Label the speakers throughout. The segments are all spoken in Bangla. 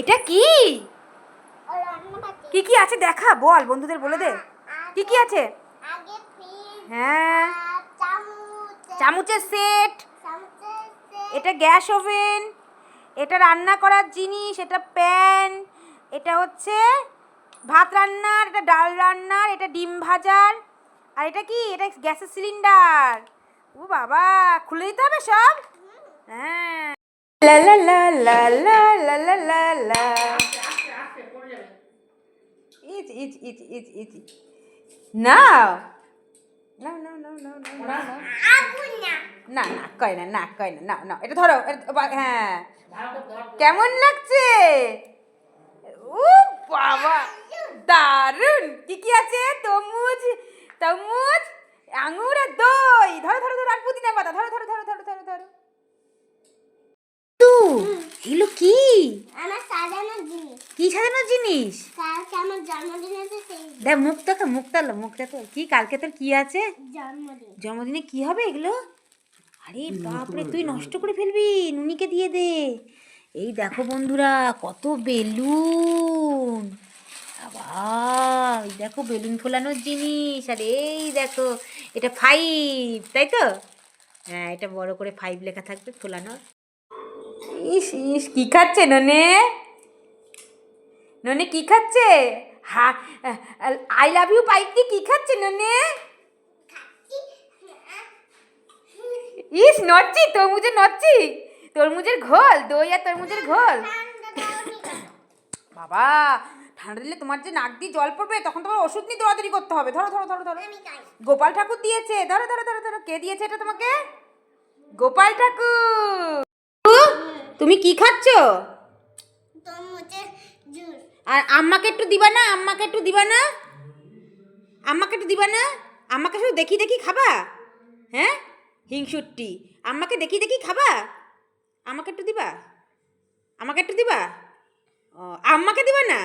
Speaker 1: এটা কি? কি কি আছে দেখা? বল, বন্ধুদের বলে দে। কি কি আছে? হ্যাঁ। চামচের সেট। এটা গ্যাস ওভেন। এটা রান্না করার জিনিস, এটা প্যান। এটা হচ্ছে ভাত রান্নার, এটা ডাল রান্নার, এটা ডিম ভাজার। আর এটা কি? এটা গ্যাসের সিলিন্ডার। ও বাবা, খুলে দিতে হবে সব? হ্যাঁ। লা লা লা লা লা লা লা লা লা ইচ ইচ ইচ ইচ ইচ নাও না না না না না না
Speaker 2: আগুন না
Speaker 1: না কয় না না কয় না না না এটা ধরো হ্যাঁ। কেমন লাগছে? ও বাবা দারুণ কি কি আছে? তরমুজ তরমুজ আঙুর আর দই। ধরো ধরো ধরো আর পুদিনা পাতা ধরো ধরো ধরো ধরো ধরো ধরো তু এগুলো কি?
Speaker 2: আমার সাজানোর জিনিস।
Speaker 1: কি সাজানো জিনিস?
Speaker 2: কালকে আমার জন্মদিন আছে সেই
Speaker 1: দেখ মুখ দেখো মুখটা লো মুখটা তো কি কালকে তোর কি আছে?
Speaker 2: জন্মদিন।
Speaker 1: জন্মদিনে কি হবে এগুলো? আরে বাপরে তুই নষ্ট করে ফেলবি নুনিকে দিয়ে দে। এই দেখো বন্ধুরা কত বেলুন। বাবা এই দেখো বেলুন ফোলানোর জিনিস আর এই দেখো এটা ফাইভ তাই তো? হ্যাঁ এটা বড় করে ফাইভ লেখা থাকবে ফোলানোর। ইস ইস কি খাচ্ছে ননে? ননে কি খাচ্ছে? হা আই লাভ ইউ পাইপ দিয়ে কি খাচ্ছে ননে? ইস নচ্ছি তরমুজের নচ্ছি তরমুজের ঘোল দই আর তরমুজের ঘোল। বাবা ঠান্ডা দিলে তোমার যে নাক দিয়ে জল পড়বে তখন তোমার ওষুধ নিয়ে দৌড়াদৌড়ি করতে হবে। ধরো ধরো ধরো ধরো। গোপাল ঠাকুর দিয়েছে। ধরো ধরো ধরো ধরো। কে দিয়েছে এটা তোমাকে? গোপাল ঠাকুর! তুমি কি খাচ্ছ? আর আম্মাকে একটু দিবা না? আম্মাকে একটু দিবা না? আম্মাকে একটু দিবা না? আম্মাকে শুধু দেখি দেখি খাবা? হ্যাঁ? হিংসুট্টি। আম্মাকে দেখি দেখি খাবা? আমাকে একটু দিবা? আমাকে একটু দিবা? ও আম্মাকে দিবা না?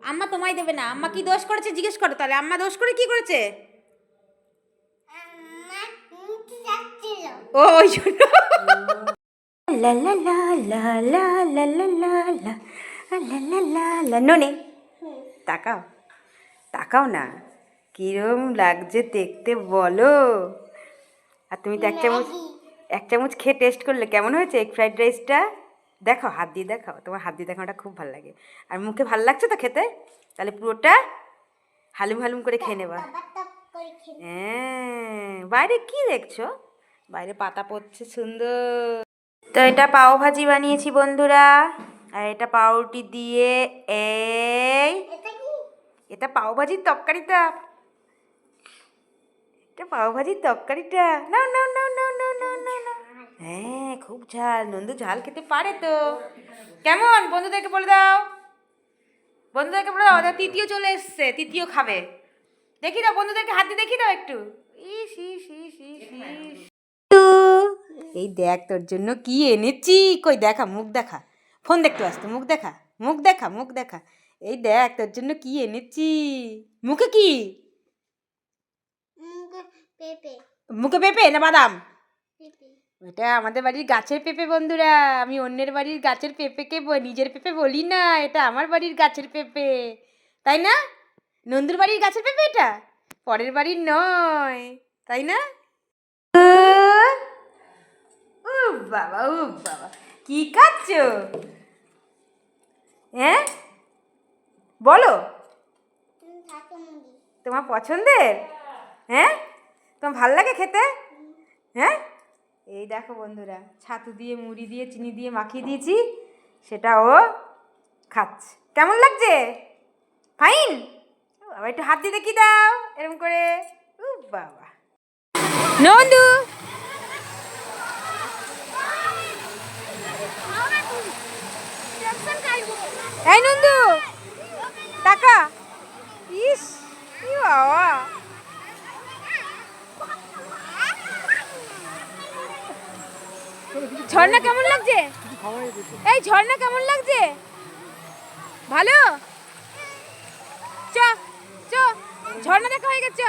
Speaker 1: আম্মা তোমায় দেবে না। আম্মা কি দোষ করেছে জিজ্ঞেস করো তাহলে। আম্মা দোষ করে কি করেছে? ও ওই জন্য। লা লা লা লা লা লা লা লা লা লা লা লা লা ননে তাকাও তাকাও না। কিরম লাগছে দেখতে বলো। আর তুমি তো এক চামচ এক চামচ খেয়ে টেস্ট করলে কেমন হয়েছে? এগ ফ্রাইড রাইসটা দেখো হাত দিয়ে দেখাও। তোমার হাত দিয়ে দেখানোটা খুব ভালো লাগে। আর মুখে ভালো লাগছে তো খেতে? তাহলে পুরোটা হালুম হালুম করে খেয়ে নেবা। হ্যাঁ বাইরে কি দেখছ? বাইরে পাতা পড়ছে সুন্দর। তো এটা পাও ভাজি বানিয়েছি বন্ধুরা। আর এটা পাউরুটি দিয়ে এই
Speaker 2: এটা
Speaker 1: পাও ভাজির তরকারিটা। এটা পাও ভাজির তরকারিটা। নাও নাও নাও নাও নাও নাও নাও নাও হ্যাঁ খুব ঝাল। নন্দু ঝাল খেতে পারে তো। কেমন? বন্ধুদেরকে বলে দাও। বন্ধুদেরকে বলে দাও তৃতীয় চলে এসছে তৃতীয় খাবে। দেখি দাও বন্ধুদেরকে হাতে দেখি দাও একটু। ইস ইস ইস ইস ইস। এই দেখ তোর জন্য কি এনেছি? কই দেখা মুখ দেখা। ফোন দেখতে আসতো মুখ দেখা মুখ দেখা মুখ দেখা। এই দেখ তোর জন্য কি এনেছি? মুখে কি?
Speaker 2: মুখে পেঁপে।
Speaker 1: না বাদাম? এটা আমাদের বাড়ির গাছের পেঁপে বন্ধুরা। আমি অন্যের বাড়ির গাছের পেঁপেকে নিজের পেঁপে বলি না এটা আমার বাড়ির গাছের পেঁপে। তাই না? নন্দুর বাড়ির গাছের পেঁপে এটা? পরের বাড়ির নয় তাই না ও বাবা ও বাবা। কি খাচ্ছ? হ্যাঁ? বলো। তোমার পছন্দের? হ্যাঁ? তোমার ভালো লাগে খেতে? হ্যাঁ? এই দেখো বন্ধুরা ছাতু দিয়ে মুড়ি দিয়ে চিনি দিয়ে মাখিয়ে দিয়েছি সেটা ও খাচ্ছে। কেমন লাগছে? ফাইন? বাবা একটু হাত দিয়ে দেখি দাও এরকম করে। বাবা। নন্দু এই নন্দু টাকা ইস ই বাবা ঝর্ণা কেমন লাগছে? এই ঝর্ণা কেমন লাগছে? ভালো? চ চ ঝর্ণা দেখা হয়ে গেছে।